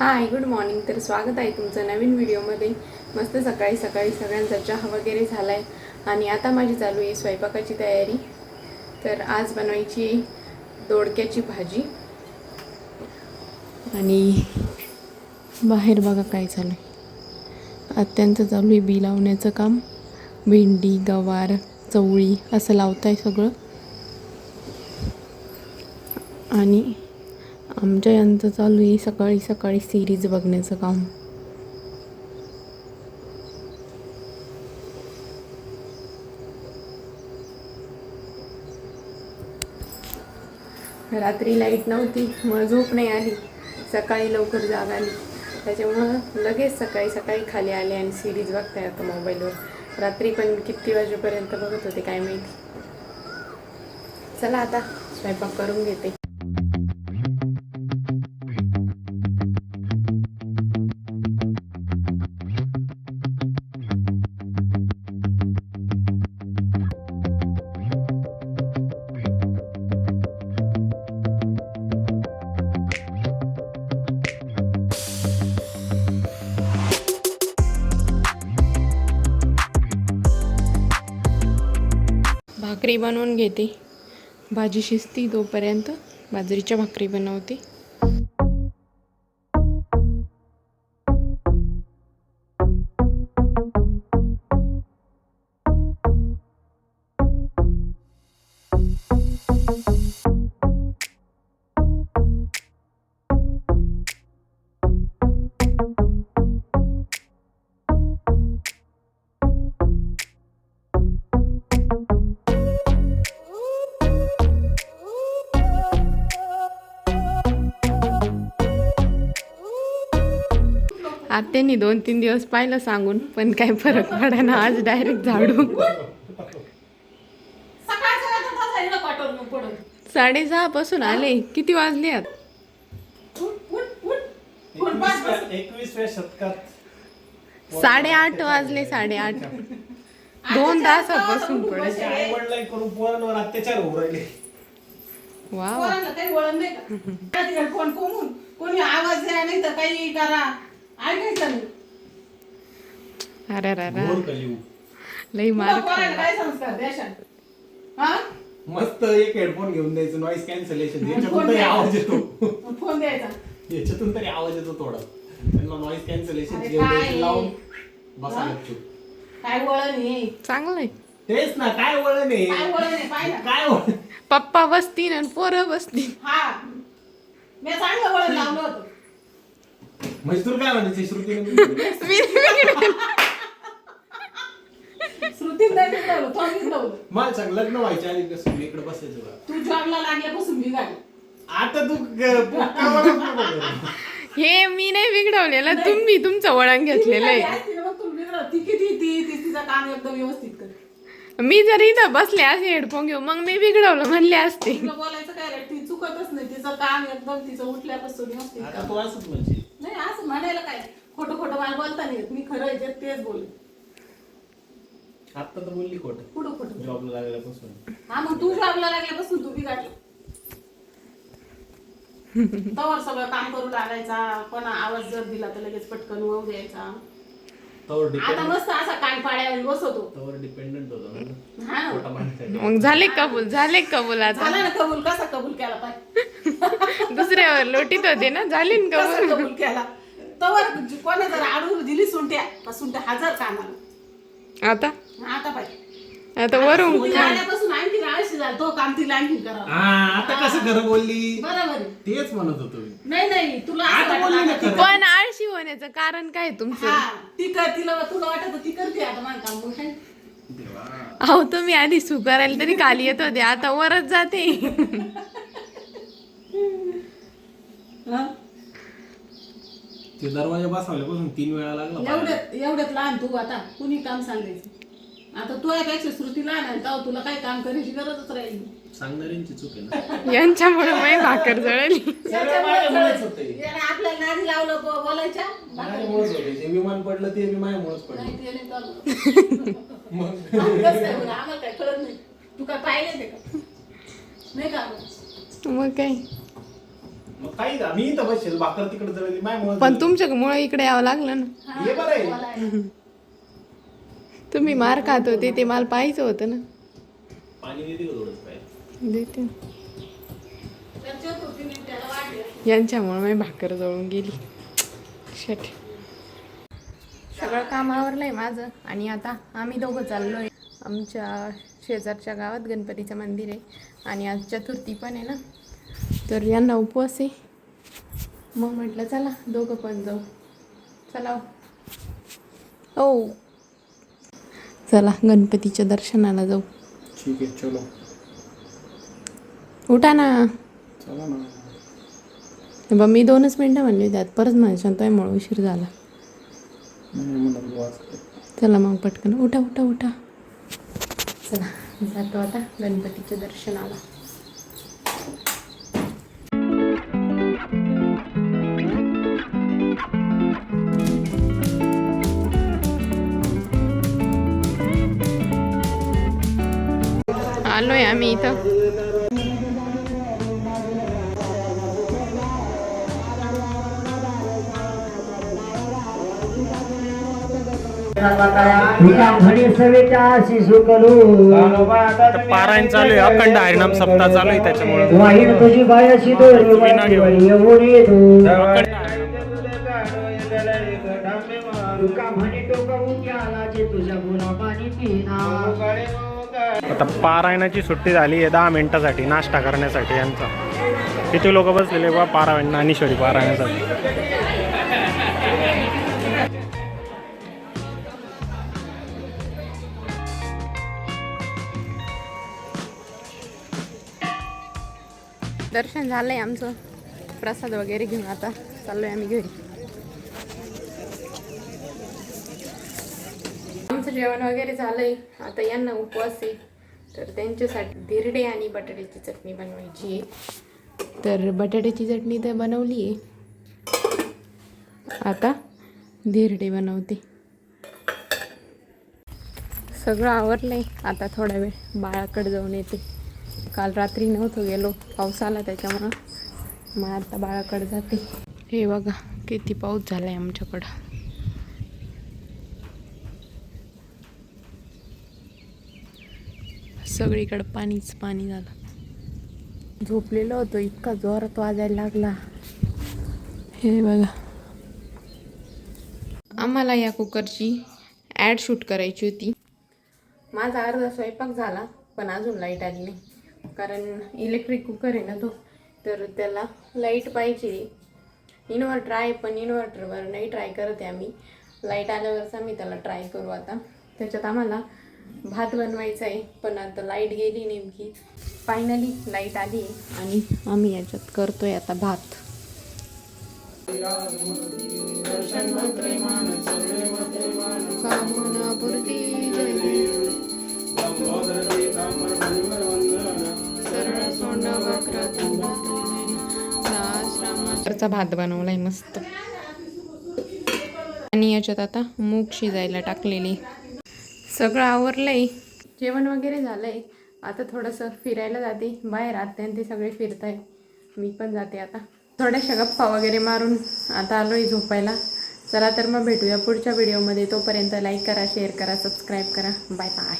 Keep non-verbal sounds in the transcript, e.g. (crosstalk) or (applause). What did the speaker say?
Hi good morning तर स्वागत आहे तुमचं नवीन व्हिडिओमध्ये मस्त सकाळी सकाळी सगळ्यांचा चहा वगैरे झाला आहे आणि आता माझी चालू आहे स्वयंपाकाची तयारी. तर आज बनवायची दोडक्याची भाजी. आणि बाहेर बघा काय चालू आहे. आत्यांचं चालू आहे बी लावण्याचं काम. भेंडी गवार चवळी असं लावताय सगळं. आणि आमच्या यांचं चालू आहे सकाळी सकाळी सिरीज बघण्याचं काम. रात्री लाइट नव्हती मग झोप नाही आली. सकाळी लवकर जाग आली. त्याच्यामुळं लगेच सकाळी सकाळी खाली आले आणि सिरीज बघताय आता मोबाईलवर रात्री पण किती वाजेपर्यंत बघत होते काय माहिती. चला आता स्वयंपाक करून घेते. भाकरी बनवून घेते. भाजी शिजती तोपर्यंत बाजरीच्या भाकरी बनवते. आत्यांनी दोन तीन दिवस पाहिलं सांगून पण काय फरक पडा ना आज डायरेक्ट झाडू साडे सहा पासून आले. किती वाजले आत? साडेआठ वाजले साडेआठ दोन तासापासून पडत वा कोणी आवाज द्या नाही तर काही करा. ऐकायचं अरे अरे अरे. घोर कलियुग. लई मार पोरांना खाल्ला. काय संस्कार द्याशाल हा? मस्त एक हेडफोन घेऊन द्यायचं नॉईस कॅन्सलेशन याच्यातून तरी. आवाज येतो. फोन द्यायचा. याच्यातून तरी आवाज येतो थोडा. त्यांना नॉईस कॅन्सलेशन काय? लावून बसा हा? गपचूप. काय वळण आहे? चांगलंय. तेच ना काय वळण आहे? काय वळण आहे? पाहिजे काय वळण? पप्पा बसतील आणि पोरं बसतील हा. मी चांगलं वळण लावलं होतं. म्हणजे तुला काय म्हणायचं? श्रुतीने श्रुतीत नाही लावलं थोडीच लावलं मला सांग लग्न व्हायच्या आधी कसं इकडे बसायचं बघा तू जॉबला लागल्यापासून बिघाडली आता तू ग- पोटावरच नको करू. हे मी नाही बिघडवलेलं तुम्ही तुमचं वळण घेतलेलं आहे. असती ना मग तुला बिघडलं. ती किती ती ती तिचं काम एकदम व्यवस्थित कर. मी जर इथं बसले असे हेडफोन घेऊ मग मी बिघडवलं म्हणले असते. तिला बोलायचं काय रे? ती चुकतच नाही तिचं काम एकदम तिचं उठल्यापासून व्यवस्थित आता काम. तू असंच म्हणजे नाही असं म्हणायला काय? खोटं खोटं मला बोलता नाही येत. मी खरं आहे जे तेच बोल. आता तर बोलली खोट. कुठं खोटं. जॉबला लागल्यापासून. हा मग तू जॉबला लागल्यापासून तू बिघडलं. तवर सगळं काम करू लागायचा. पण आवाज जर दिला तर लगेच पटकन वळू द्यायचा. तवर आता डिपेंड मस्त असा कान पाड्यावर बसवतो. तवर डिपेंडंट होतो ना हा. ना. मग झाले कबूल झाले कबूल आता. झाला ना कबूल? कसा कबूल केला पाहिजे दुसऱ्यावर लोटीत होते ना झाले ना कसा कबूल कबूल केला? तवर कोणा जर आडून दिली सुंट्या का सुंट्या हजार कानाला आता? आता पाहिजे आता वरून आल्यापासून आणखी आळशी झाला तो काम तिला आणखी करावा हा आता कसं खरं बोलली? बरोबर. आहे. तेच म्हणत होतो मी. नाही नाही तुला असं आता बोलली ना वाटलं खरं. पण आळशी होण्याचं कारण काय तुमचं? हा ती कर तिला तुला वाटत ती करते आता माझं काम? अहो तुम्ही आधी सु करायला तरी खाली येत होते आता वरच जाते. हा? ते दरवाजा बसवल्यापासून तीन वेळा लागला पाहायला. एवढ्यात एवढ्यात लहान तू आता कुणी काम सांगायचं आता तू यापेक्षा श्रुती लहान आहे तेव्हा तुला काही काम करायची गरजच राहील नाही. सांगणाऱ्यांची चूक आहे ना (laughs) यांच्यामुळे माझी भाकर जळली माझ्यामुळेच. याने नादी लावलं ब- बोलायच्या माझ्यामुळेच होतंय. जे विमान पडलं ते बी माझ्यामुळेच पडलं नाही ते नाही चाललं. मग कसं काय? आम्हाला काय कळत नाही तू काय पाहिले ते का नाही का मग काय मग काही जा मी इथं बसेल भाकर तिकडे जळली माय मुळे पण इकडे यावं लागलं ना. हे बरं आहे. (laughs) तुम्ही मार खात होते ते मला पाहायचं होतं ना. पाणी देते का थोडंच काय देते. यांच्यामुळे मी भाकर जळून गेली. शेट. सगळं काम आवरलंय माझं आणि आता आम्ही दोघं चाललोय. आमच्या शेजारच्या गावात गणपतीचं मंदिर आहे आणि आज चतुर्थी पण आहे ना. तर यांना उपवास आहे. मग म्हटलं चला दोघं पण जाऊ. चला हो. चला गणपतीच्या दर्शनाला जाऊ. ठीक आहे चलो. उठा ना. चला ना. बा मी दोनच मिनटं म्हणली त्यात परत म्हणशान तोय उशीर झाला. चला मग पटकन. उठा उठा उठा. चला जातो आता गणपतीच्या दर्शनाला. आम्ही इथं कलू पारायण चालू आहे. अखंड हरिनाम सप्ताह चालू आहे त्याच्यामुळे. वाहीन आता पारायणाची सुट्टी झाली आहे दहा मिनटासाठी नाश्ता करण्यासाठी यांचा. किती लोक बसलेले बा पारायण ज्ञानेश्वरी पारायणासाठी. दर्शन झालंय आमचं. प्रसाद वगैरे घेऊन आता चाललोय आम्ही घरी. आमचं जेवण वगैरे झालंय. आता यांना उपवास आहे. तर त्यांच्यासाठी धिरडे आणि बटाट्याची चटणी बनवायची आहे. तर बटाट्याची चटणी तर बनवली आहे. आता धिरडे बनवते. सगळं आवरलंय. आता थोडा वेळ बाळाकडे जाऊन येते. काल रात्री नव्हतो गेलो. पाऊस आला त्याच्यामुळं मग आता बाळाकडे जाते. हे बघा किती पाऊस झाला आहे आमच्याकडं. सगळीकडं पाणीच पाणी झालं. झोपलेलो होतो इतका जोरात वाजायला लागला. हे बघा. आम्हाला या कुकरची ॲड शूट करायची होती. माझा अर्धा स्वयंपाक झाला पण अजून लाइट आली नाही. कारण इलेक्ट्रिक कुकर आहे ना तो तर त्याला लाइट पाहिजे. इन्व्हर्टर आहे पण इन्व्हर्टरवर नाही ट्राय करत आहे आम्ही. लाइट आल्यावरच आम्ही त्याला ट्राय करू आता. त्याच्यात आम्हाला भात बनवायचा आहे पण आता लाइट गेली नेमकी. फायनली लाइट आली आणि आम्ही याच्यात करतोय आता भात. भात बनवलाय मस्त. आणि याच्यात आता मूग शिजायला टाकलेली. सगळं आवरलंय. जेवण वगैरे झालंय. आता थोडंसं फिरायला जाते. बाहेर आत्या आणि ते सगळे फिरताय. मी पण जाते आता. थोड्याशा गप्पा वगैरे मारून आता आलोय झोपायला. चला तर मग भेटूया पुढच्या व्हिडिओमध्ये तोपर्यंत लाईक करा शेअर करा सबस्क्राईब करा. Bye bye